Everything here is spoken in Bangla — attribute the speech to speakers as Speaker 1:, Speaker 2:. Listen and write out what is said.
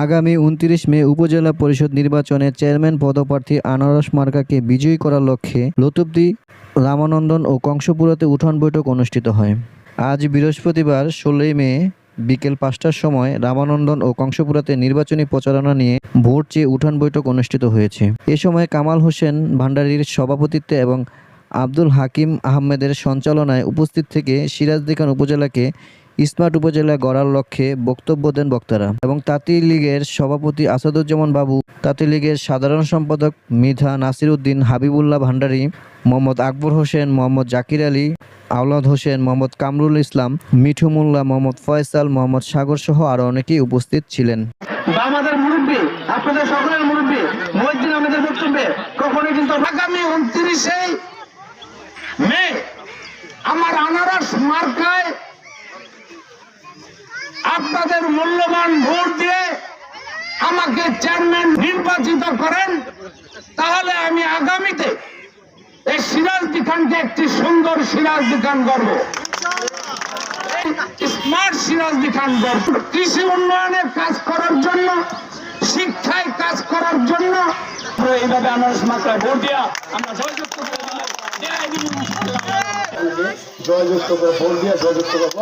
Speaker 1: আগামী উনত্রিশ মে উপজেলা পরিষদ নির্বাচনে চেয়ারম্যান পদপ্রার্থী আনারস মার্কাকে বিজয়ী করার লক্ষ্যে লতুবদি রামানন্দন ও কংসপুরাতে উঠান বৈঠক অনুষ্ঠিত হয়। আজ বৃহস্পতিবার ষোলোই মে বিকেল পাঁচটার সময় রামানন্দন ও কংসপুরাতে নির্বাচনী প্রচারণা নিয়ে ভোট চেয়ে উঠান বৈঠক অনুষ্ঠিত হয়েছে। এ সময় কামাল হোসেন ভান্ডারীর সভাপতিত্বে এবং আব্দুল হাকিম আহমেদের সঞ্চালনায় উপস্থিত থেকে সিরাজদি খান উপজেলাকে স্মার্ট উপজেলা গড়ার লক্ষ্যে বক্তব্য দেন বক্তারা এবং তাঁতি লীগের সভাপতি আসাদুজ্জামান বাবু, তাঁতি লীগের সাধারণ সম্পাদক মৃধা নাসির উদ্দিন হাবিবুল্লাহ ভান্ডারী, মোহাম্মদ আকবর হোসেন, মোহাম্মদ জাকির আলী, আওলাদ হোসেন, মোহাম্মদ কামরুল ইসলাম, মিঠু মোল্লা, মোহাম্মদ ফয়সাল, মোহাম্মদ সাগর সহ আরও অনেকেই উপস্থিত ছিলেন।
Speaker 2: আমার আনারস মার্কায় আপনাদের মূল্যবান ভোট দিয়ে আমাকে চেয়ারম্যান নির্বাচিত করেন, তাহলে আমি আগামীতে এই সিরাজদি খানকে একটি সুন্দর সিরাজদি খান গর্ব স্মার্ট সিরাজদি খান গর্ব কৃষি উন্নয়নের কাজ করার জন্য, শিক্ষায় কাজ করার জন্য আমরা এইভাবে আনারস মাত্রায় ভোট দিয়া আমরা জয়যুক্ত।
Speaker 3: জয়যুক্ত করে ভোট দিয়ে জয়যুক্ত করব।